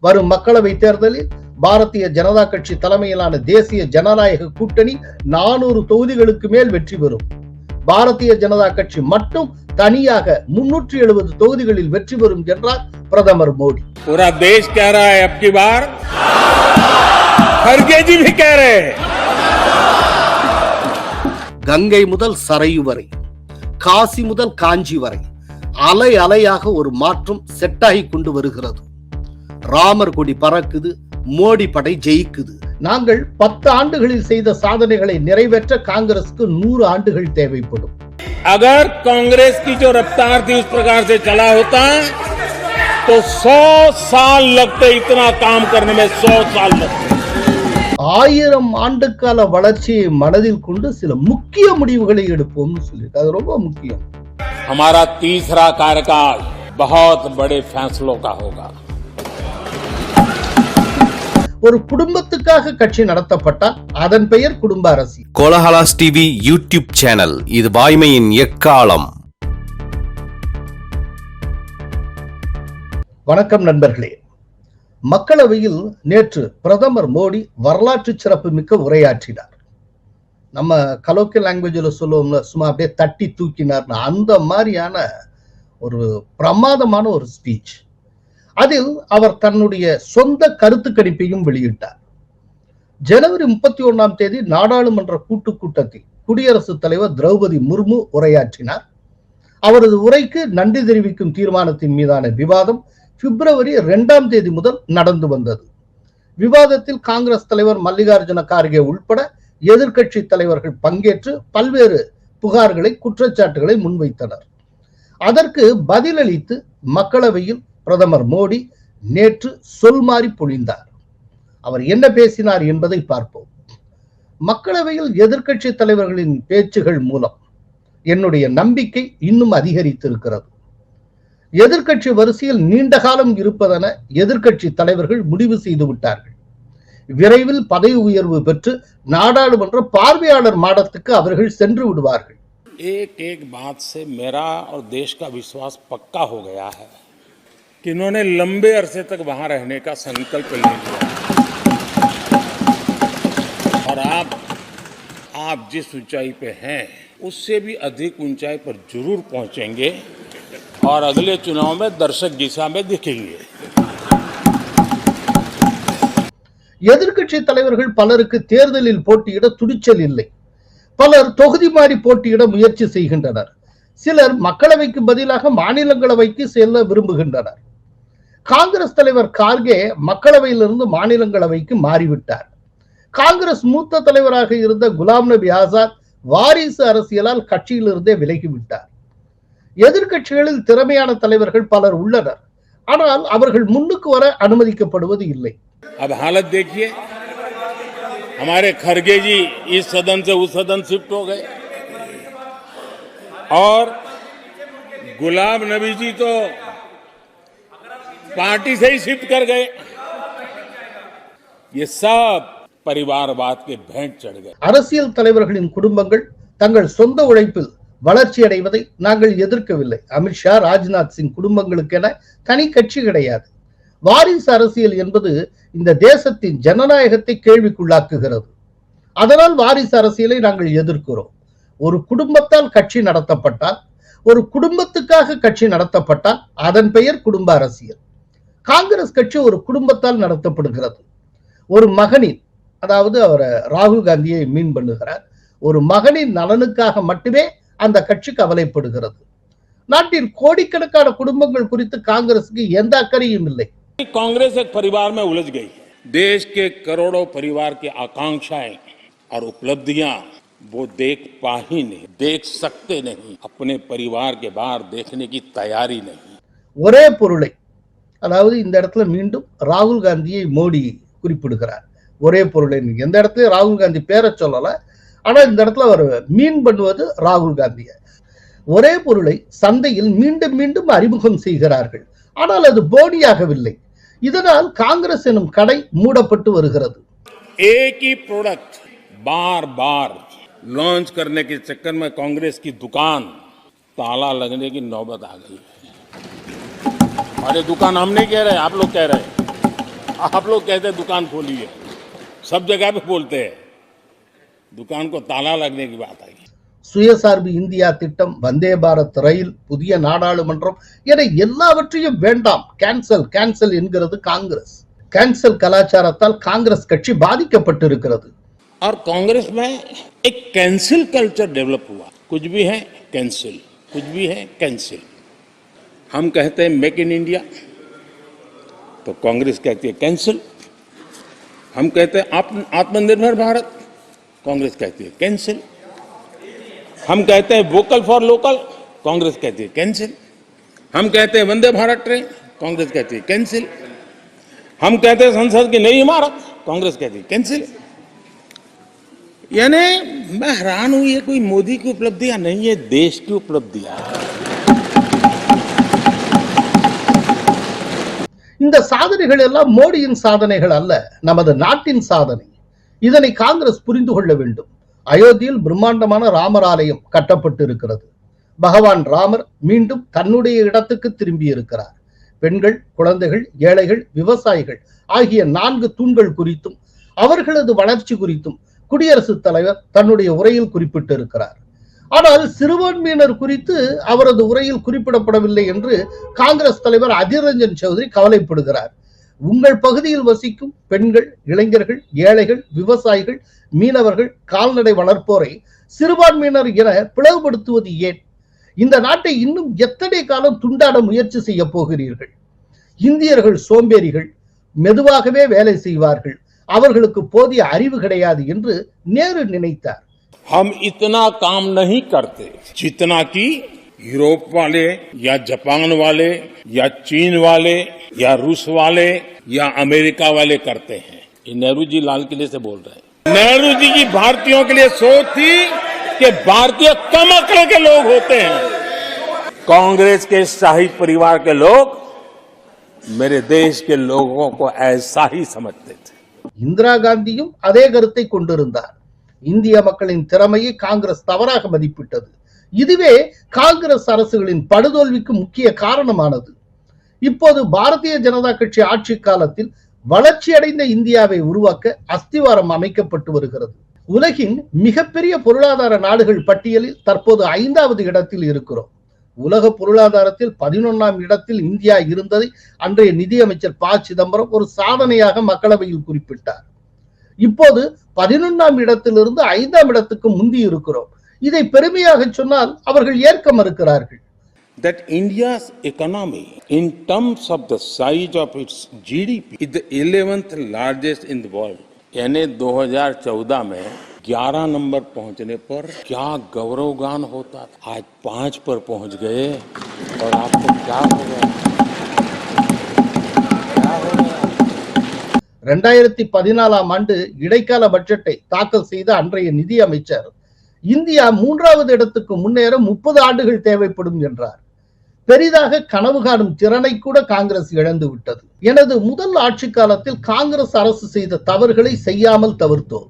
வரும் மக்களவை தேர்தலில் பாரதிய ஜனதா கட்சி தலைமையிலான தேசிய ஜனநாயக கூட்டணி நானூறு தொகுதிகளுக்கு மேல் வெற்றி பெறும் பாரதிய ஜனதா கட்சி மட்டும் தனியாக முன்னூற்றி எழுபது தொகுதிகளில் வெற்றி பெறும் என்றார் பிரதமர் மோடி पूरा देश कह रहा है अब की बार खड़गे जी भी कह रहे हैं கங்கை முதல் சரையு வரை காசி முதல் காஞ்சி வரை அலை அலையாக ஒரு மாற்றம் செட்டாகி கொண்டு வருகிறது ராமர் கொடி பறக்குது மோடி படை ஜெயிக்குது நாங்கள் பத்து ஆண்டுகளில் செய்த சாதனைகளை நிறைவேற்ற காங்கிரசுக்கு நூறு ஆண்டுகள் தேவைப்படும் अगर कांग्रेस की जो रफ्तार थी उस प्रकार से चला होता तो सौ साल लगते इतना काम करने में सौ साल लगते ஆயிரம் ஆண்டுக்கால வளர்ச்சியை மனதில் கொண்டு சில முக்கிய முடிவுகளை எடுப்போம்னு சொல்லியிருக்கு அது ரொம்ப முக்கியம் हमारा तीसरा कार्यकाल बहुत बड़े फैसलों का होगा ஒரு குடும்பத்துக்காக கட்சி நடத்தப்பட்டால் அதன் பெயர் குடும்ப அரசியல். Kolahalas TV YouTube channel. இது வாய்மையின் எக்காலம். வணக்கம் நண்பர்களே. மக்களவையில் நேற்று பிரதமர் மோடி வரலாற்று சிறப்பு மிக்க உரையாற்றினார். நம்ம கலோக்கிய லாங்குவேஜில் சொல்லுவோம்ல சும்மா அப்படியே தட்டி தூக்கினார்னு. அந்த மாதிரியான ஒரு பிரமாதமான ஒரு ஸ்பீச் அதில் அவர் தன்னுடைய சொந்த கருத்து கணிப்பையும் வெளியிட்டார். ஜனவரி முப்பத்தி ஒண்ணாம் தேதி நாடாளுமன்ற கூட்டு கூட்டத்தில் குடியரசுத் தலைவர் திரௌபதி முர்மு உரையாற்றினார். அவரது உரைக்கு நன்றி தெரிவிக்கும் தீர்மானத்தின் மீதான விவாதம் பிப்ரவரி இரண்டாம் தேதி முதல் நடந்து வந்தது. விவாதத்தில் காங்கிரஸ் தலைவர் மல்லிகார்ஜுன கார்கே உள்பட எதிர்க்கட்சி தலைவர்கள் பங்கேற்று பல்வேறு புகார்களை குற்றச்சாட்டுகளை முன்வைத்தனர். அதற்கு பதிலளித்து மக்களவையில் பிரதமர் மோடி நேற்று சொல்மாறி பொழிந்தார் அவர் என்ன பேசினார் என்பதை பார்ப்போம் மக்களவையில் எதிர்க்கட்சி தலைவர்களின் பேச்சுகள் மூலம் என்னுடைய நம்பிக்கை இன்னும் அதிகரித்திருக்கிறது எதிர்க்கட்சி வரிசையில் நீண்ட காலம் இருப்பதென எதிர்க்கட்சி தலைவர்கள் முடிவு செய்து விட்டார்கள் விரைவில் பதவி உயர்வு பெற்று நாடாளுமன்ற பார்வையாளர் மாடத்துக்கு அவர்கள் சென்று விடுவார்கள் एक एक बात से मेरा और देश का विश्वास पक्का हो गया है कि इन्होंने लंबे अरसे तक वहां रहने का संकल्प ले लिया और आप आप जिस ऊंचाई पे हैं उससे भी अधिक ऊंचाई पर जरूर पहुंचेंगे और अगले चुनाव में दर्शक दिशा में दिखेंगे எதிர்க்கட்சி தலைவர்கள் பலருக்கு தேர்தலில் போட்டியிட துணிச்சல் இல்லை பலர் தொகுதி மாறி போட்டியிட முயற்சி செய்கின்றனர் சிலர் மக்களவைக்கு பதிலாக மாநிலங்களவைக்கு செல்ல விரும்புகின்றனர் காங்கிரஸ் தலைவர் கார்கே மக்களவையிலிருந்து மாநிலங்களவைக்கு மாறிவிட்டார் காங்கிரஸ் மூத்த தலைவராக இருந்த குலாம் நபி ஆசாத் வாரிசு அரசியலால் கட்சியிலிருந்தே விலகிவிட்டார் எதிர்க்கட்சிகளில் திறமையான தலைவர்கள் பலர் உள்ளனர் ஆனால் அவர்கள் முன்னுக்கு வர அனுமதிக்கப்படுவது இல்லை अब हालत देखिए हमारे खरगे जी इस सदन से उस सदन शिफ्ट हो गए और गुलाम नबी जी तो पार्टी से ही शिफ्ट कर गए ये सब परिवारवाद के भेंट चढ़ गए அரசியல் தலைவர்களின் குடும்பங்கள் தங்கள் சொந்த உழைப்பில் வளர்ச்சி அடைவதை நாங்கள் எதிர்க்கவில்லை அமித்ஷா ராஜ்நாத் சிங் குடும்பங்களுக்கென தனி கட்சி கிடையாது வாரிசு அரசியல் என்பது இந்த தேசத்தின் ஜனநாயகத்தை கேள்விக்குள்ளாக்குகிறது அதனால் வாரிசு அரசியலை நாங்கள் எதிர்க்கிறோம் ஒரு குடும்பத்தால் கட்சி நடத்தப்பட்டால் ஒரு குடும்பத்துக்காக கட்சி நடத்தப்பட்டால் அதன் பெயர் குடும்ப அரசியல் காங்கிரஸ் கட்சி ஒரு குடும்பத்தால் நடத்தப்படுகிறது ஒரு மகனின் அதாவது அவர் ராகுல் காந்தியை மீன் பண்ணுகிறார் ஒரு மகனின் நலனுக்காக மட்டுமே அந்த கட்சி கவலைப்படுகிறது நாட்டின் கோடிக்கணக்கான குடும்பங்கள் குறித்து காங்கிரசுக்கு எந்த அக்கறையும் இல்லை कांग्रेस एक परिवार में उलझ गई देश के करोड़ों परिवार की आकांक्षाएं और उपलब्धियां वो देख पा ही नहीं देख सकते नहीं अपने परिवार के बाहर देखने की तैयारी नहीं ஒரே பொருளை அதாவது இந்த இடத்துல மீண்டும் ராகுல் காந்தியை மோடி குறிப்பிடுகிறார் ஒரே பொருளை எந்த இடத்துலயும் ராகுல் காந்தி பேரை சொல்லல ஆனா இந்த இடத்துல அவர் மீன் பண்ணுவது ராகுல் காந்திய ஒரே பொருளை சந்தையில் மீண்டும் மீண்டும் அறிமுகம் செய்கிறார்கள் ஆனால் அது போனியாகவில்லை இதனால் காங்கிரஸ் எனும் கடை மூடப்பட்டு வருகிறது एक ही प्रोडक्ट बार बार लॉन्च करने के चक्कर में कांग्रेस की दुकान ताला लगने की नौबत आ गई है और ये दुकान हम नहीं कह रहे आप लोग कह रहे हैं आप लोग कहते हैं दुकान खोली है सब जगह पे बोलते हैं दुकान को ताला लगने की बात आई சுயசார்பு இந்தியா திட்டம் வந்தே பாரத் ரயில் புதிய நாடாளுமன்றம் என எல்லாவற்றையும் வேண்டாம் கேன்சல் கேன்சல் என்கிறது காங்கிரஸ் கேன்சல் கலாச்சாரத்தால் காங்கிரஸ் கட்சி பாதிக்கப்பட்டிருக்கிறது और कांग्रेस में एक कैंसिल कल्चर डेवलप हुआ कुछ भी है कैंसिल कुछ भी है कैंसिल हम कहते हैं मेक इन इंडिया तो कांग्रेस कहती है कैंसिल हम कहते हैं आत्म आत्मनिर्भर भारत, कांग्रेस कहती है कैंसिल हम कहते हैं वोकल फॉर लोकल कांग्रेस कहती है कैंसिल हम कहते हैं वंदे भारत ट्रेन, कांग्रेस कहती है कैंसिल हम कहते हैं संसद की नई इमारत, कांग्रेस कहती है कैंसिल यानी मैं हैरान हूँ, ये कोई मोदी की उपलब्धियाँ नहीं है, देश की उपलब्धियाँ இந்த சாதனைகள் எல்லாம் மோடியின் சாதனைகள் அல்ல நமது நாட்டின் சாதனை. இதனை காங்கிரஸ் புரிந்து கொள்ள வேண்டும். அயோத்தியில் பிரம்மாண்டமான ராமர் ஆலயம் கட்டப்பட்டு இருக்கிறது பகவான் ராமர் மீண்டும் தன்னுடைய இடத்துக்கு திரும்பி இருக்கிறார் பெண்கள் குழந்தைகள் ஏழைகள் விவசாயிகள் ஆகிய நான்கு தூண்கள் குறித்தும் அவர்களது வளர்ச்சி குறித்தும் குடியரசுத் தலைவர் தன்னுடைய உரையில் குறிப்பிட்டிருக்கிறார். ஆனால் சிறுபான்மையினர் குறித்து அவரது உரையில் குறிப்பிடப்படவில்லை என்று காங்கிரஸ் தலைவர் அதிர் ரஞ்சன் சௌத்ரி கவலைப்படுகிறார். உங்கள் பகுதியில் வசிக்கும் பெண்கள் இளைஞர்கள் ஏழைகள் விவசாயிகள் மீனவர்கள் கால்நடை வளர்ப்போரை சிறுபான்மையினர் என பிளவுபடுத்துவது ஏன்? இந்த நாட்டை இன்னும் எத்தனை காலம் துண்டாட முயற்சி செய்ய போகிறீர்கள்? இந்தியர்கள் சோம்பேறிகள் மெதுவாகவே வேலை செய்வார்கள். அவர்களுக்கு போதிய அறிவு கிடையாது என்று நேரு நினைத்தார். हम इतना काम नहीं करते जितना कि यूरोप वाले या जापान वाले या चीन वाले या रूस वाले या अमेरिका वाले करते हैं ये नेहरू जी लाल किले से बोल रहे हैं नेहरू जी की भारतीयों के लिए सोच थी कि भारतीय कम अकल के लोग होते हैं कांग्रेस के शाही परिवार के लोग मेरे देश के लोगों को ऐसा ही समझते थे இந்திரா காந்தியும் அதே கருத்தை கொண்டிருந்தார் இந்திய மக்களின் திறமையை காங்கிரஸ் தவறாக மதிப்பிட்டது. இதுவே காங்கிரஸ் அரசுகளின் படுதோல்விக்கு முக்கிய காரணமானது. இப்போது பாரதிய ஜனதா கட்சி ஆட்சி காலத்தில் வளர்ச்சியடைந்த இந்தியாவை உருவாக்க அஸ்திவாரம் அமைக்கப்பட்டு வருகிறது. உலகின் மிகப்பெரிய பொருளாதார நாடுகள் பட்டியலில் தற்போது ஐந்தாவது இடத்தில் இருக்கிறோம். உலக பொருளாதாரத்தில் பதினொன்னாம் இடத்தில் இந்தியா இருந்ததை அன்றைய நிதியமைச்சர் ப சிதம்பரம் ஒரு சாதனையாக மக்களவையில் குறிப்பிட்டார். இப்போது பதினொன்னாம் இடத்திலிருந்து ஐந்தாம் இடத்துக்கு முந்தி இருக்கிறோம் இதை பெருமையாக சொன்னால் அவர்கள் ஏற்க மறுக்கிறார்கள் that India's economy, in terms of the size of its GDP, is the 11th largest in the world. यानी 2014 में 11 नंबर पहुंचने पर क्या गौरवगान होता था आज पांच पर पहुंच गए और आपको क्या हो गया ரெண்டாயிரத்தி பதினாலாம் ஆண்டு இடைக்கால பட்ஜெட்டை தாக்கல் செய்த அன்றைய நிதி அமைச்சர் இந்தியா மூன்றாவது இடத்துக்கு முன்னேற முப்பது ஆண்டுகள் தேவைப்படும் என்றார். பெரிதாக கனவு காணும் திறனை கூட காங்கிரஸ் இழந்து விட்டது. எனது முதல் ஆட்சி காலத்தில் காங்கிரஸ் அரசு செய்த தவறுகளை செய்யாமல் தவிர்த்தோம்.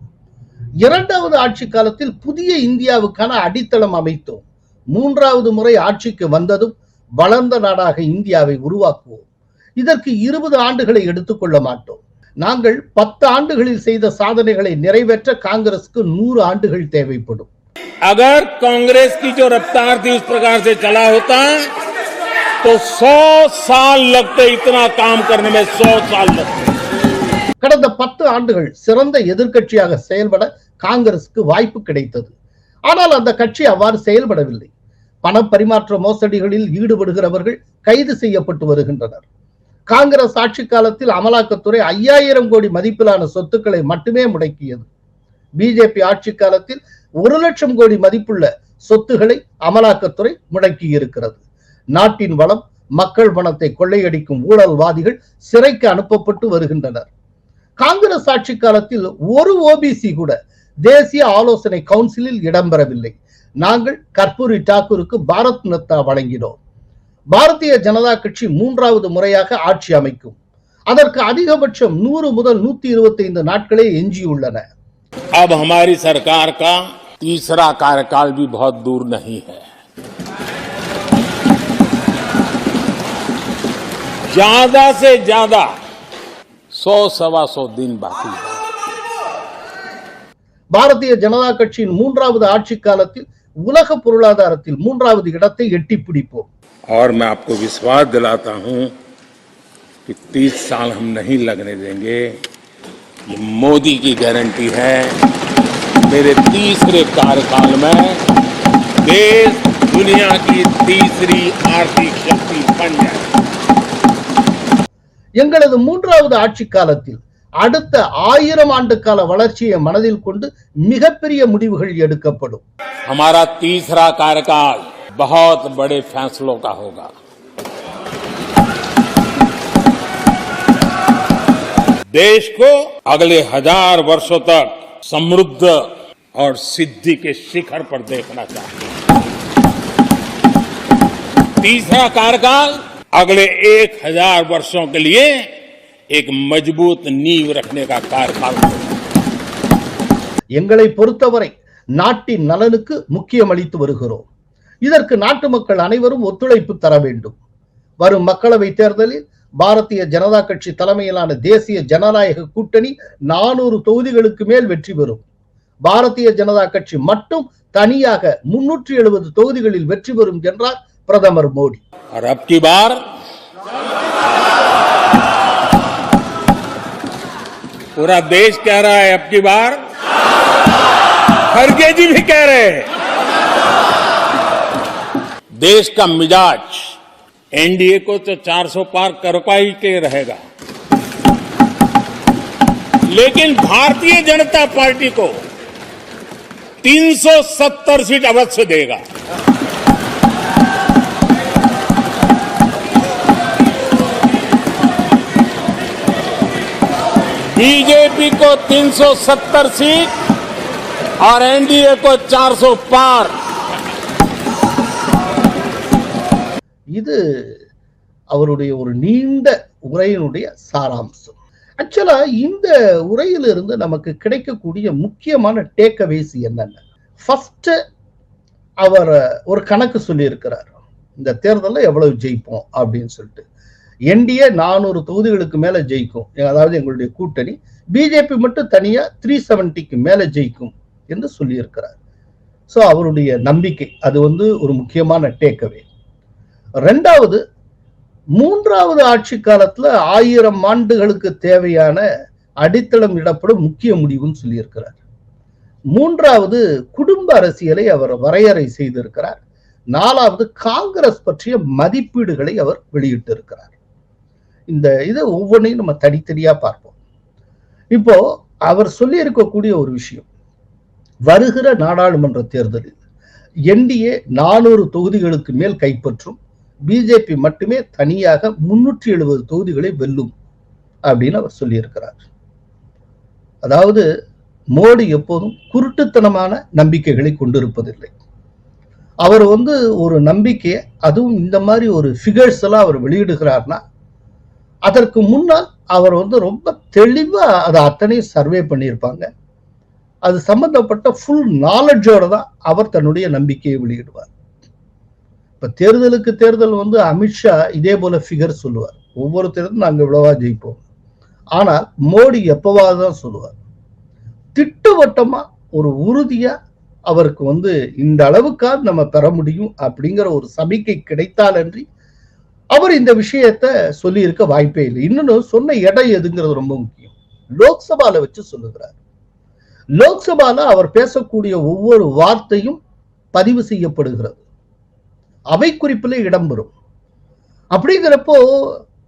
இரண்டாவது ஆட்சி காலத்தில் புதிய இந்தியாவுக்கான அடித்தளம் அமைத்தோம். மூன்றாவது முறை ஆட்சிக்கு வந்ததும் வளர்ந்த நாடாக இந்தியாவை உருவாக்குவோம். இதற்கு இருபது ஆண்டுகளை எடுத்துக்கொள்ள மாட்டோம். நாங்கள் பத்து ஆண்டுகளில் செய்த சாதனைகளை நிறைவேற்ற காங்கிரசுக்கு நூறு ஆண்டுகள் தேவைப்படும் अगर कांग्रेस की जो रफ्तार थी उस प्रकार से चला होता तो सौ साल लगते इतना काम करने में सौ साल लगते கடந்த பத்து ஆண்டுகள் சிறந்த எதிர்க்கட்சியாக செயல்பட காங்கிரசுக்கு வாய்ப்பு கிடைத்தது ஆனால் அந்த கட்சி அவ்வாறு செயல்படவில்லை பண பரிமாற்ற மோசடிகளில் ஈடுபடுகிறவர்கள் கைது செய்யப்பட்டு வருகின்றனர் காங்கிரஸ் ஆட்சி காலத்தில் அமலாக்கத்துறை ஐயாயிரம் கோடி மதிப்பிலான சொத்துக்களை மட்டுமே முடக்கியது. பிஜேபி ஆட்சி காலத்தில் ஒரு லட்சம் கோடி மதிப்புள்ள சொத்துகளை அமலாக்கத்துறை முடக்கி இருக்கிறது நாட்டின் வளம் மக்கள் பணத்தை கொள்ளையடிக்கும் ஊழல்வாதிகள் சிறைக்கு அனுப்பப்பட்டு வருகின்றனர். காங்கிரஸ் ஆட்சி காலத்தில் ஒரு ஓபிசி கூட தேசிய ஆலோசனை கவுன்சிலில் இடம்பெறவில்லை. நாங்கள் கற்பூரி டாக்கூருக்கு பாரத் நத்தா வழங்கினோம். பாரதிய ஜனதா கட்சி மூன்றாவது முறையாக ஆட்சி அமைக்கும் அதற்கு அதிகபட்சம் நூறு முதல் நூத்தி இருபத்தி ஐந்து நாட்களே எஞ்சியுள்ளன अब हमारी सरकार का तीसरा कार्यकाल भी बहुत दूर नहीं है ज्यादा से ज्यादा सौ सवा सौ दिन बाकी है பாரதிய ஜனதா கட்சியின் மூன்றாவது ஆட்சி காலத்தில் உலக பொருளாதாரத்தில் மூன்றாவது இடத்தை எட்டி பிடிப்போம் और मैं आपको विश्वास दिलाता हूं कि 30 साल हम नहीं लगने देंगे ये मोदी की गारंटी है मेरे तीसरे कार्यकाल में देश दुनिया की तीसरी आर्थिक शक्ति बन जाए எங்களது மூன்றாவது ஆட்சி காலத்தில் அடுத்த ஆயிரம் ஆண்டு கால வளர்ச்சியை மனதில் கொண்டு மிகப்பெரிய முடிவுகள் எடுக்கப்படும் हमारा तीसरा कार्यकाल बहुत बड़े फैसलों का होगा देश को अगले हजार वर्षों तक समृद्ध और सिद्धि के शिखर पर देखना चाहिए तीसरा कार्यकाल अगले एक हजार वर्षों के लिए एक मजबूत नींव रखने का कार्यकाल होगा எங்களை பொறுத்தவரை நாட்டின் நலனுக்கு முக்கியம் அளித்து வருகிறோம் இதற்கு நாட்டு மக்கள் அனைவரும் ஒத்துழைப்பு தர வேண்டும் வரும் மக்களவை தேர்தலில் பாரதிய ஜனதா கட்சி தலைமையிலான தேசிய ஜனநாயக கூட்டணி நானூறு தொகுதிகளுக்கு மேல் வெற்றி பெறும் பாரதிய ஜனதா கட்சி மட்டும் தனியாக முன்னூற்றி எழுபது தொகுதிகளில் வெற்றி பெறும் என்றார் பிரதமர் மோடி पूरा देश कह रहा है अब की बार। खड़गे जी भी कह रहे हैं। देश का मिजाज एनडीए को तो 400 पार कर पाई के रहेगा। लेकिन भारतीय जनता पार्टी को 370 सीट अवश्य देगा। बीजेपी को 370 सीट और एनडीए को 400 पार இது அவருடைய ஒரு நீண்ட உரையினுடைய சாராம்சம் ஆக்சுவலா இந்த உரையிலிருந்து நமக்கு கிடைக்கக்கூடிய முக்கியமான டேக்அவேஸ் என்னென்ன ஃபர்ஸ்ட் அவர் ஒரு கணக்கு சொல்லியிருக்கிறார் இந்த தேர்தலில் எவ்வளவு ஜெயிப்போம் அப்படின்னு சொல்லிட்டு என்டிஏ நானூறு தொகுதிகளுக்கு மேல ஜெயிக்கும். அதாவது எங்களுடைய கூட்டணி. பிஜேபி மட்டும் தனியா த்ரீ செவன்டிக்கு மேல ஜெயிக்கும் என்று சொல்லியிருக்கிறார். ஸோ அவருடைய நம்பிக்கை. அது வந்து ஒரு முக்கியமான டேக்அவே ரெண்டாவது மூன்றாவது ஆட்சி காலத்துல ஆயிரம் ஆண்டுகளுக்கு தேவையான அடித்தளம் இடப்படும் முக்கிய முடிவுன்னு சொல்லியிருக்கிறார். மூன்றாவது குடும்ப அரசியலை அவர் வரையறை செய்திருக்கிறார். நாலாவது காங்கிரஸ் பற்றிய மதிப்பீடுகளை அவர் வெளியிட்டிருக்கிறார். இந்த இதை ஒவ்வொன்றையும் நம்ம தனித்தனியா பார்ப்போம். இப்போ அவர் சொல்லி இருக்கக்கூடிய ஒரு விஷயம். வருகிற நாடாளுமன்ற தேர்தலில் என்டிஏ நானூறு தொகுதிகளுக்கு மேல் கைப்பற்றும் பிஜேபி மட்டுமே தனியாக முன்னூற்றி எழுபது தொகுதிகளை வெல்லும் அப்படின்னு அவர் சொல்லியிருக்கிறார். அதாவது மோடி எப்போதும் குருட்டுத்தனமான நம்பிக்கைகளை கொண்டிருப்பதில்லை. அவர் வந்து ஒரு நம்பிக்கையை அதுவும் இந்த மாதிரி ஒரு ஃபிகர்ஸ் எல்லாம் அவர் வெளியிடுகிறார்னா அதற்கு முன்னால் அவர் வந்து ரொம்ப தெளிவா அதை அத்தனையும் சர்வே பண்ணியிருப்பாங்க. அது சம்பந்தப்பட்ட ஃபுல் நாலெட்ஜோட தான் அவர் தன்னுடைய நம்பிக்கையை வெளியிடுவார். இப்ப தேர்தலுக்கு தேர்தல் வந்து அமித்ஷா இதே போல ஃபிகர் சொல்லுவார். ஒவ்வொரு தேர்தலும் நாங்க இவ்வளவா ஜெயிப்போம். ஆனால் மோடி எப்பவாவது தான் சொல்லுவார். திட்டவட்டமா ஒரு உறுதியா அவருக்கு வந்து இந்த அளவுக்காக நம்ம பெற முடியும் அப்படிங்கிற ஒரு சமிக்கை கிடைத்தாலன்றி அவர் இந்த விஷயத்த சொல்லியிருக்க வாய்ப்பே இல்லை. இன்னொன்னு சொன்ன இடம் எதுங்கிறது ரொம்ப முக்கியம். லோக்சபால வச்சு சொல்லுகிறார். லோக்சபால அவர் பேசக்கூடிய ஒவ்வொரு வார்த்தையும் பதிவு செய்யப்படுகிறது. அவை குறிப்பில் இடம்பெறும் அப்படிங்கிறப்போ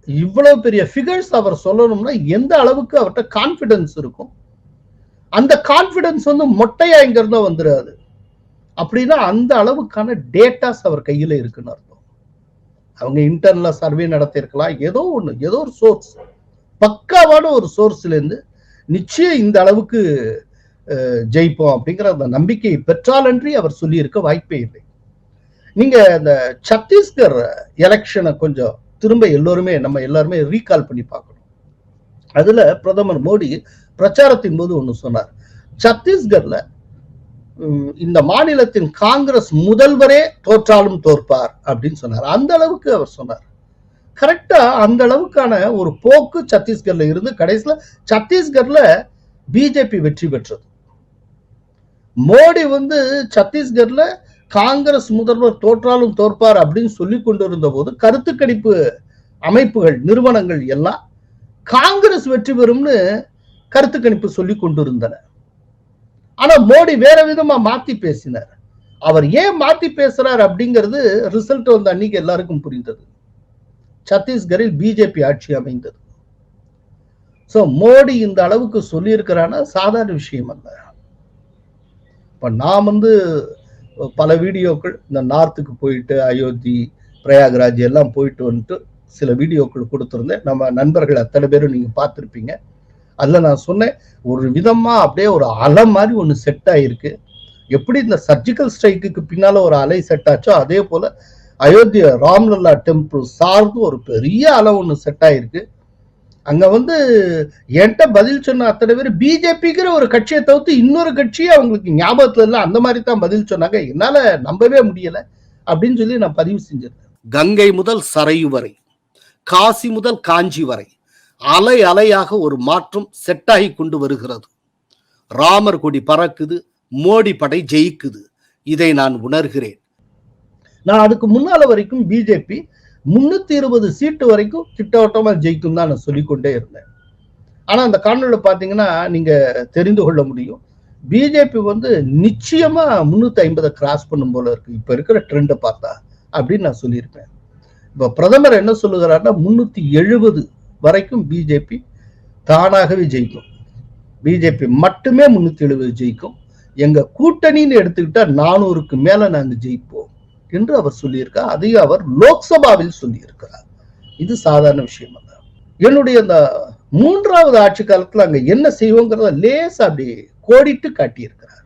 இவ்வளவு பெரிய ஃபிகர்ஸ் அவர் சொல்லணும்னா எந்த அளவுக்கு அவர்கிட்ட கான்ஃபிடன்ஸ் இருக்கும்? அந்த கான்ஃபிடன்ஸ் வந்து மொட்டையா இங்க இருந்தா வந்துடாது அப்படின்னா அந்த அளவுக்கான டேட்டாஸ் அவர் கையில இருக்குன்னு அர்த்தம். அவங்க இன்டர்னலா சர்வே நடத்தியிருக்கலாம். ஏதோ ஒன்று ஏதோ ஒரு சோர்ஸ் பக்காவான ஒரு சோர்ஸ்ல இருந்து நிச்சயம் இந்த அளவுக்கு ஜெயிப்போம் அப்படிங்கிற அந்த நம்பிக்கையை பெற்றாலன்றி அவர் சொல்லியிருக்க வாய்ப்பே இல்லை. நீங்க இந்த சத்தீஸ்கர் எலெக்ஷனை கொஞ்சம் திரும்ப எல்லோருமே நம்ம எல்லாருமே ரீகால் பண்ணி பார்க்கணும். அதுல பிரதமர் மோடி பிரச்சாரத்தின் போது ஒன்று சொன்னார். சத்தீஸ்கர்ல இந்த மாநிலத்தின் காங்கிரஸ் முதல்வரே தோற்றாலும் தோற்பார் அப்படின்னு சொன்னார். அந்த அளவுக்கு அவர் சொன்னார். கரெக்டா அந்த அளவுக்கான ஒரு போக்கு சத்தீஸ்கர்ல இருந்து கடைசியில சத்தீஸ்கர்ல பிஜேபி வெற்றி பெற்றது. மோடி வந்து சத்தீஸ்கர்ல காங்கிரஸ் முதல்வர் தோற்றாலும் தோற்பார் அப்படின்னு சொல்லி கொண்டிருந்த போது கருத்து கணிப்பு அமைப்புகள் நிறுவனங்கள் எல்லாம் காங்கிரஸ் வெற்றி பெறும்னு கருத்து கணிப்பு சொல்லி கொண்டிருந்தன. ஆனா மோடி வேற விதமா மாத்தி பேசினார். அவர் ஏன் மாத்தி பேசுறார் அப்படிங்கிறது ரிசல்ட் வந்து அன்னைக்கு எல்லாருக்கும் புரிந்தது. சத்தீஸ்கரில் பிஜேபி ஆட்சி அமைந்தது. சோ மோடி இந்த அளவுக்கு சொல்லியிருக்கிறான்னா சாதாரண விஷயம் அல்ல. இப்ப நான் வந்து பல வீடியோக்கள் இந்த நார்த்துக்கு போயிட்டு அயோத்தி பிரயாகராஜ் எல்லாம் போயிட்டு வந்துட்டு சில வீடியோக்கள் கொடுத்துருந்தேன். நம்ம நண்பர்கள் அத்தனை பேரும் நீங்க பார்த்துருப்பீங்க. அதில் நான் சொன்னேன் ஒரு விதமாக அப்படியே ஒரு அலை மாதிரி ஒன்று செட் ஆகிருக்கு எப்படி இந்த சர்ஜிக்கல் ஸ்ட்ரைக்குக்கு பின்னால் ஒரு அலை செட் ஆச்சோ அதே போல் அயோத்தியா ராம்லல்லா டெம்பிள் சார்ந்து ஒரு பெரிய அலை ஒன்று செட் ஆகிருக்கு அங்கே வந்து என்கிட்ட பதில் சொன்ன அத்தனை பேர் பிஜேபிங்கிற ஒரு கட்சியை தவிர்த்து இன்னொரு கட்சியை அவங்களுக்கு ஞாபகத்தில் இல்லை அந்த மாதிரி தான் பதில் சொன்னாங்க. என்னால் நம்பவே முடியலை அப்படின்னு சொல்லி நான் பதிவு செஞ்சிருந்தேன். கங்கை முதல் சரையு வரை காசி முதல் காஞ்சி வரை அலை அலையாக ஒரு மாற்றம் செட்டாகி கொண்டு வருகிறது. ராமர் கொடி பறக்குது மோடி படை ஜெயிக்குது. இதை நான் உணர்கிறேன். நான் அதுக்கு முன்னால வரைக்கும் பிஜேபி முன்னூத்தி இருபது சீட்டு வரைக்கும் திட்டவட்டமா ஜெயிக்கும் தான் நான் சொல்லிக்கொண்டே இருந்தேன். ஆனா அந்த காணொலியில பாத்தீங்கன்னா நீங்க தெரிந்து கொள்ள முடியும். பிஜேபி வந்து நிச்சயமா முன்னூத்தி ஐம்பதை கிராஸ் பண்ணும் போல இருக்கு. இப்ப இருக்கிற ட்ரெண்டை பார்த்தா அப்படின்னு நான் சொல்லியிருப்பேன். இப்ப பிரதமர் என்ன சொல்லுகிறாருன்னா முன்னூத்தி எழுபது வரைக்கும் பிஜேபி தானாகவே ஜெயிக்கும். பிஜேபி மட்டுமே முன்னூத்தி எழுபது ஜெயிக்கும். எங்க கூட்டணின்னு எடுத்துக்கிட்டா நானூறுக்கு மேல நாங்க ஜெயிப்போம் என்று அவர் சொல்லியிருக்கார் அதையும் அவர் லோக்சபாவில் சொல்லியிருக்கிறார். இது சாதாரண விஷயம் அல்ல. என்னுடைய அந்த மூன்றாவது ஆட்சி காலத்துல அங்க என்ன செய்வோங்கிறத லேசா அப்படி கோடிட்டு காட்டியிருக்கிறார்.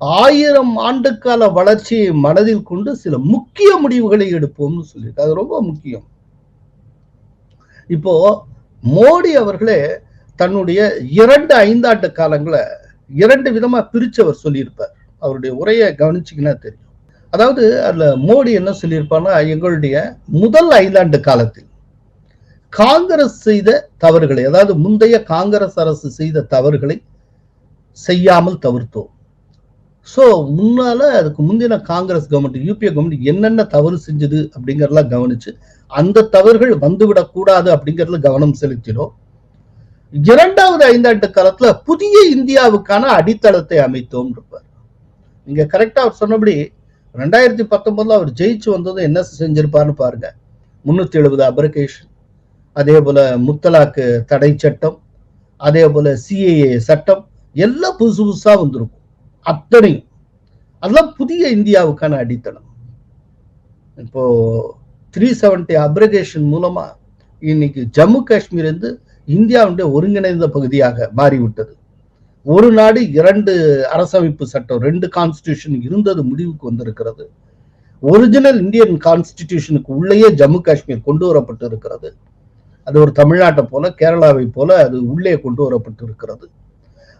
ஆயிரம் ஆண்டுக்கால வளர்ச்சியை மனதில் கொண்டு சில முக்கிய முடிவுகளை எடுப்போம்னு சொல்லியிருக்காரு. அது ரொம்ப முக்கியம். இப்போ மோடி அவர்களே தன்னுடைய இரண்டு ஐந்தாண்டு காலங்களை இரண்டு விதமா பிரிச்சு அவர் சொல்லியிருப்பார். அவருடைய உரையை கவனிச்சிங்கன்னா தெரியும். அதாவது அதுல மோடி என்ன சொல்லியிருப்பார்னா எங்களுடைய முதல் ஐந்தாண்டு காலத்தில் காங்கிரஸ் செய்த தவறுகளை அதாவது முந்தைய காங்கிரஸ் அரசு செய்த தவறுகளை செய்யாமல் தவிர்த்தோம். ஸோ முன்னால அதுக்கு முந்தின காங்கிரஸ் கவர்மெண்ட் யூபிஏ கவர்மெண்ட் என்னென்ன தவறு செஞ்சது அப்படிங்கறதெல்லாம் கவனிச்சு அந்த தவறுகள் வந்துவிடக் கூடாது அப்படிங்கிறதுல கவனம் செலுத்தினோம். இரண்டாவது ஐந்தாண்டு காலத்துல புதிய இந்தியாவுக்கான அடித்தளத்தை அமைத்தோம் இருப்பார் நீங்க கரெக்டா அவர் சொன்னபடி ரெண்டாயிரத்தி பத்தொன்பதுல அவர் ஜெயிச்சு வந்ததும் என்ன செஞ்சிருப்பார்னு பாருங்க. முன்னூத்தி எழுபது அப்ரிகேஷன் அதே போல முத்தலாக்கு தடை சட்டம் அதே போல சிஏஏ சட்டம் எல்லாம் புதுசு புதுசா வந்திருக்கும். அத்தனையும். அதெல்லாம் புதிய இந்தியாவுக்கான அடித்தளம். இப்போ த்ரீ செவன்டி அப்ரிகேஷன் மூலமா இன்னைக்கு ஜம்மு காஷ்மீர் வந்து இந்தியாவுடைய ஒருங்கிணைந்த பகுதியாக மாறிவிட்டது. ஒரு நாடு இரண்டு அரசமைப்பு சட்டம் ரெண்டு கான்ஸ்டியூஷன் இருந்தது முடிவுக்கு வந்திருக்கிறது. ஒரிஜினல் இந்தியன் கான்ஸ்டிடியூஷனுக்கு உள்ளேயே ஜம்மு காஷ்மீர் கொண்டு வரப்பட்டு இருக்கிறது அது ஒரு தமிழ்நாட்டை போல கேரளாவை போல அது உள்ளே கொண்டு வரப்பட்டு இருக்கிறது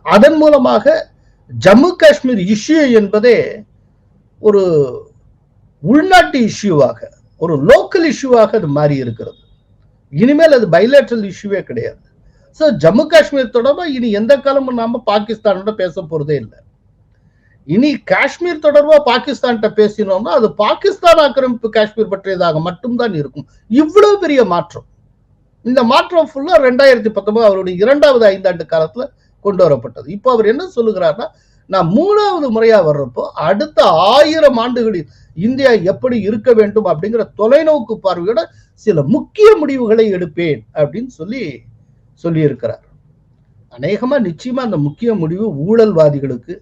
அதன் மூலமாக ஜம்மு காஷ்மீர் இஷ்யூ என்பதே ஒரு உள்நாட்டு இஷ்யூவாக ஒரு லோக்கல் இஷ்யூவாக அது மாறி இருக்கிறது. இனிமேல் அது பைலேட்ரல் இஷ்யூவே கிடையாது. ஸோ ஜம்மு காஷ்மீர் தொடர்பா இனி எந்த காலமும் நாம பாகிஸ்தானோட பேச போறதே இல்லை. இனி காஷ்மீர் தொடர்பா பாகிஸ்தான்கிட்ட பேசினோம்னா அது பாகிஸ்தான் ஆக்கிரமிப்பு காஷ்மீர் பற்றியதாக மட்டும்தான் இருக்கும். இவ்வளவு பெரிய மாற்றம். இந்த மாற்றம் ஃபுல்லா ரெண்டாயிரத்தி பத்தொன்பது அவருடைய இரண்டாவது ஐந்தாண்டு காலத்துல கொண்டு வரப்பட்டது. இப்போ அவர் என்ன சொல்லுகிறார்னா நான் மூணாவது முறையா வர்றப்போ அடுத்த ஆயிரம் ஆண்டுகளில் இந்தியா எப்படி இருக்க வேண்டும் அப்படிங்கிற தொலைநோக்கு பார்வையோட சில முக்கிய முடிவுகளை எடுப்பேன் அப்படின்னு சொல்லி சொல்லியிருக்கிறார். அநேகமா நிச்சயமா அந்த முக்கிய முடிவு ஊழல்வாதிகளுக்கு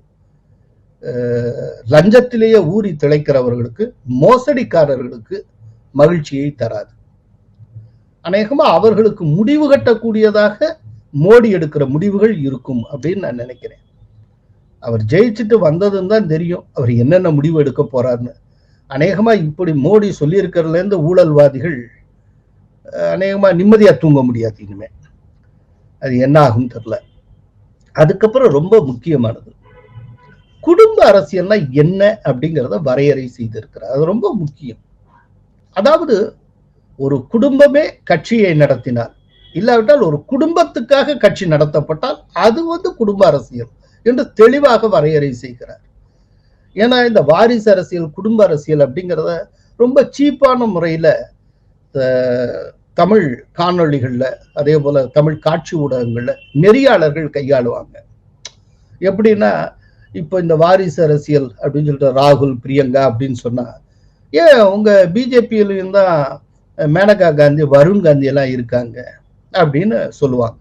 லஞ்சத்திலேயே ஊறி திளைக்கிறவர்களுக்கு மோசடிக்காரர்களுக்கு மகிழ்ச்சியை தராது. அநேகமா அவர்களுக்கு முடிவு கட்டக்கூடியதாக மோடி எடுக்கிற முடிவுகள் இருக்கும் அப்படின்னு நான் நினைக்கிறேன். அவர் ஜெயிச்சுட்டு வந்ததுன்னு தான் தெரியும். அவர் என்னென்ன முடிவு எடுக்க போறாருன்னு. அநேகமா இப்படி மோடி சொல்லியிருக்கிறதுலேருந்து ஊழல்வாதிகள் அநேகமா நிம்மதியா தூங்க முடியாது இனிமே. அது என்ன ஆகும் அதுக்கப்புறம் ரொம்ப முக்கியமானது. குடும்ப அரசியல்னா என்ன அப்படிங்கிறத வரையறை செய்திருக்கிறார். அது ரொம்ப முக்கியம். அதாவது ஒரு குடும்பமே கட்சியை நடத்தினார் இல்லாவிட்டால் ஒரு குடும்பத்துக்காக கட்சி நடத்தப்பட்டால் அது வந்து குடும்ப அரசியல். என்று தெளிவாக வரையறை செய்கிறார். ஏன்னா இந்த வாரிசு அரசியல் குடும்ப அரசியல் அப்படிங்கிறத ரொம்ப சீப்பான முறையில தமிழ் காணொளிகள்ல அதே போல தமிழ் காட்சி ஊடகங்கள்ல நெறியாளர்கள் கையாளுவாங்க. எப்படின்னா இப்போ இந்த வாரிசு அரசியல் அப்படின்னு சொல்லிட்டு ராகுல் பிரியங்கா அப்படின்னு சொன்னா ஏன் உங்க பிஜேபியிலையும் தான் மேனகா காந்தி வருண் காந்தி எல்லாம் இருக்காங்க அப்படின்னு சொல்லுவாங்க.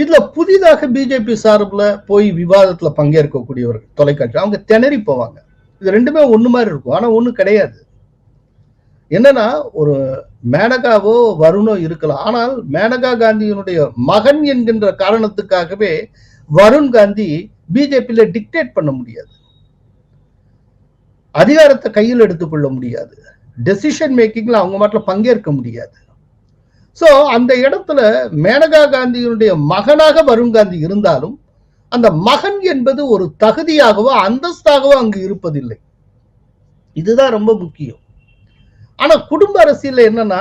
இதுல புதிதாக பிஜேபி சார்புல போய் விவாதத்துல பங்கேற்கக்கூடியவர்கள் தொலைக்காட்சி அவங்க திணறி போவாங்க. இது ரெண்டுமே ஒன்று மாதிரி இருக்கும் ஆனா ஒண்ணு கிடையாது. என்னன்னா ஒரு மேனகாவோ வருணோ இருக்கலாம் ஆனால் மேனகா காந்தியினுடைய மகன் என்கின்ற காரணத்துக்காகவே வருண் காந்தி பிஜேபியில டிக்டேட் பண்ண முடியாது. அதிகாரத்தை கையில் எடுத்துக்கொள்ள முடியாது. டெசிஷன் மேக்கிங்ல அவங்க மட்டும் பங்கேற்க முடியாது. சோ அந்த இடத்துல மேனகா காந்தியினுடைய மகனாக வருண் காந்தி இருந்தாலும் அந்த மகன் என்பது ஒரு தகுதியாகவோ அந்தஸ்தாகவோ அங்கு இருப்பதில்லை. இதுதான் ரொம்ப முக்கியம். ஆனா குடும்ப அரசியல்ல என்னன்னா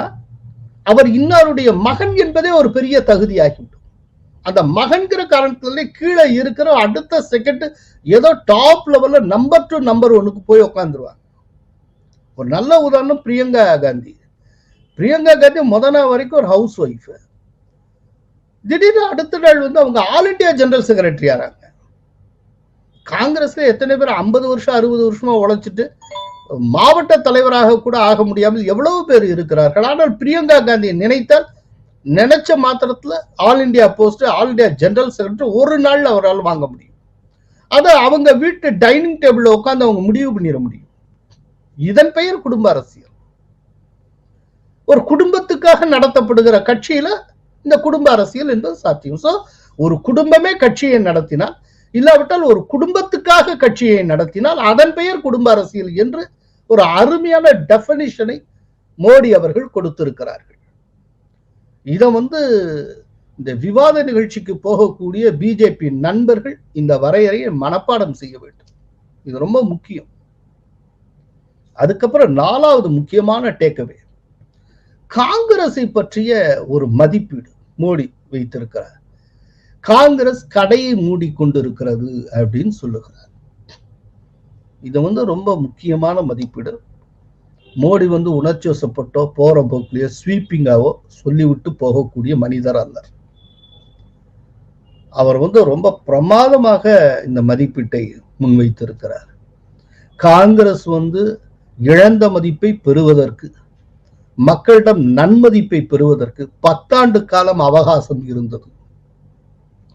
அவர் இன்னாருடைய மகன் என்பதே ஒரு பெரிய தகுதியாகிவிடும். அந்த மகன்கிற காரணத்திலே கீழே இருக்கிற அடுத்த செகண்ட் ஏதோ டாப் லெவல்ல நம்பர் டூ நம்பர் ஒன்னுக்கு போய் உட்காந்துருவாங்க ஒரு நல்ல உதாரணம் பிரியங்கா காந்தி. பிரியங்கா காந்தி முத நாள் வரைக்கும் ஒரு ஹவுஸ் ஒய்ஃப் திடீர்னு அடுத்த நாள் வந்து அவங்க ஆல் இண்டியா ஜெனரல் செக்ரட்டரி ஆறாங்க. காங்கிரஸ்ல எத்தனை பேர் ஐம்பது வருஷம் அறுபது வருஷமா உழைச்சிட்டு மாவட்ட தலைவராக கூட ஆக முடியாமல் எவ்வளவு பேர் இருக்கிறார்கள்? ஆனால் பிரியங்கா காந்தியை நினைத்தால் நினைச்ச மாத்திரத்துல all India post all India general secretary ஒரு நாள் அவரால் வாங்க முடியும். அதை அவங்க வீட்டு டைனிங் டேபிள்ல உட்காந்து அவங்க முடிவு பண்ணிட முடியும். இதன் பெயர் குடும்ப அரசியல். ஒரு குடும்பத்துக்காக நடத்தப்படுகிற கட்சியில இந்த குடும்ப அரசியல் என்பது சாத்தியம். சோ ஒரு குடும்பமே கட்சியை நடத்தினால் இல்லாவிட்டால் ஒரு குடும்பத்துக்காக கட்சியை நடத்தினால் அதன் பெயர் குடும்ப அரசியல் என்று ஒரு அருமையான டெபனிஷனை மோடி அவர்கள் கொடுத்திருக்கிறார்கள். இதை வந்து இந்த விவாத நிகழ்ச்சிக்கு போகக்கூடிய பிஜேபி நண்பர்கள் இந்த வரையறையை மனப்பாடம் செய்ய வேண்டும். இது ரொம்ப முக்கியம். அதுக்கப்புறம் நாலாவது முக்கியமான டேக்அவே காங்கிரஸை பற்றிய ஒரு மதிப்பீடு மோடி வைத்திருக்கிறார். காங்கிரஸ் கடையை மூடிக்கொண்டிருக்கிறது அப்படின்னு சொல்லுகிறார். இது வந்து ரொம்ப முக்கியமான மதிப்பீடு. மோடி வந்து உணர்ச்சி வசப்பட்டோ போற போக்குலயோ ஸ்வீப்பிங்காவோ சொல்லிவிட்டு போகக்கூடிய மனிதர் அல்லர். அவர் வந்து ரொம்ப பிரமாதமாக இந்த மதிப்பீட்டை முன்வைத்திருக்கிறார். காங்கிரஸ் வந்து இழந்த மதிப்பை பெறுவதற்கு மக்களிடம் நன்மதிப்பை பெறுவதற்கு பத்தாண்டு காலம் அவகாசம் இருந்தது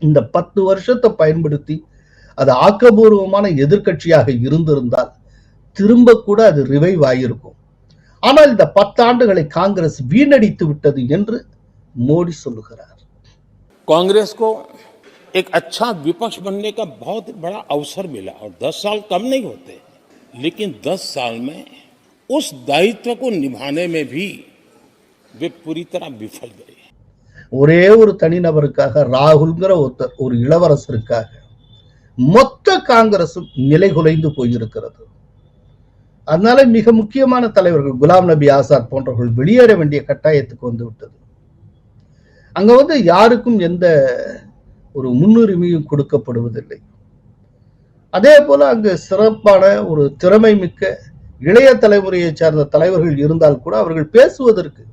இந்த பத்து வருஷத்தை பயன்படுத்தி அது ஆக்கபூர்வமான எதிர்க்கட்சியாக இருந்திருந்தால் திரும்ப கூட அது ரிவைவ் ஆகியிருக்கும் ஆனால் இந்த பத்தாண்டுகளை காங்கிரஸ் வீணடித்து விட்டது என்று மோடி சொல்லுகிறார் कांग्रेस को एक अच्छा विपक्ष बनने का बहुत बड़ा अवसर मिला और 10 साल कम नहीं होते लेकिन 10 साल में उस दायित्व को निभाने में भी वे पूरी तरह विफल गए ஒரே ஒரு தனிநபருக்காக ராகுல்ங்கிற ஒருத்தர் ஒரு இளவரசருக்காக மொத்த காங்கிரசும் நிலைகுலைந்து போயிருக்கிறது அதனால மிக முக்கியமான தலைவர்கள் குலாம் நபி ஆசாத் போன்றவர்கள் வெளியேற வேண்டிய கட்டாயத்துக்கு வந்து விட்டது அங்க வந்து யாருக்கும் எந்த ஒரு முன்னுரிமையும் கொடுக்கப்படுவதில்லை அதே போல அங்கு சிறப்பான ஒரு திறமை மிக்க இளைய தலைமுறையை சார்ந்த தலைவர்கள் இருந்தால் கூட அவர்கள் பேசுவதற்கு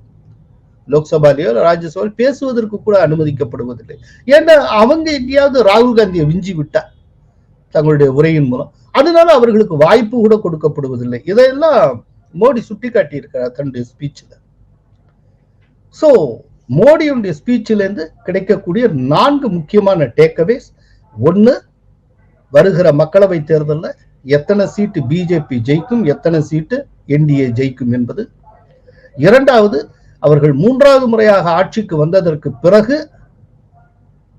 லோக்சபாலேயோ ராஜ்யசபாவில் பேசுவதற்கு கூட அனுமதிக்கப்படுவதில்லை. ஏன்னா அவங்க எங்கேயாவது ராகுல் காந்தியை விஞ்சி விட்டார் தங்களுடைய உரையின் மூலம் அதனால அவர்களுக்கு வாய்ப்பு கூட கொடுக்கப்படுவதில்லை. இதையெல்லாம் மோடி சுட்டிக்காட்டி இருக்கிறார் தன்னுடைய ஸ்பீச்சில் ஸோ மோடியுடைய ஸ்பீச்சிலேருந்து கிடைக்கக்கூடிய நான்கு முக்கியமான டேக்அவேஸ் ஒன்று வருகிற மக்களவை தேர்தலில் எத்தனை சீட்டு பிஜேபி ஜெயிக்கும் எத்தனை சீட்டு என்டிஏ ஜெயிக்கும் என்பது. இரண்டாவது அவர்கள் மூன்றாவது முறையாக ஆட்சிக்கு வந்ததற்கு பிறகு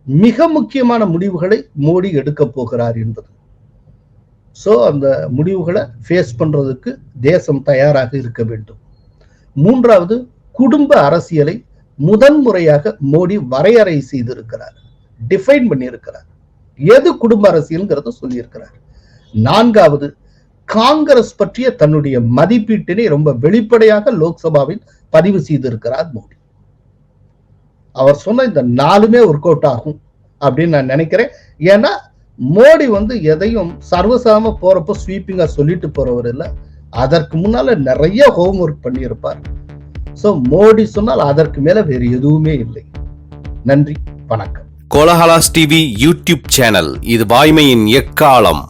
மிக முக்கியமான முடிவுகளை மோடி எடுக்க போகிறார் என்பது. சோ அந்த முடிவுகளை ஃபேஸ் பண்றதுக்கு தேசம் தயாராக இருக்க வேண்டும். மூன்றாவது குடும்ப அரசியலை முதன் முறையாக மோடி வரையறை செய்திருக்கிறார். டிஃபைன் பண்ணியிருக்கிறார். எது குடும்ப அரசியல்ங்கிறத சொல்லியிருக்கிறார். நான்காவது காங்கிரஸ் பற்றிய தன்னுடைய மதிப்பீட்டினை ரொம்ப வெளிப்படையாக லோக்சபாவில் பதிவு செய்திருக்கிறார் மோடி. அவர் சொன்ன இந்த நாலுமே ஒர்க் அவுட் ஆகும் அப்படின்னு நான் நினைக்கிறேன். ஏன்னா மோடி வந்து எதையும் சர்வசாம போறப்போ ஸ்வீப்பிங்கா சொல்லிட்டு போறவர் இல்லை. அதற்கு முன்னால நிறைய ஹோம் ஒர்க் பண்ணியிருப்பார். சோ மோடி சொன்னால் அதற்கு மேல வேறு எதுவுமே இல்லை. நன்றி வணக்கம். கோலஹலாஸ் டிவி யூடியூப் சேனல் இது வாய்மையின் எக்காலம்.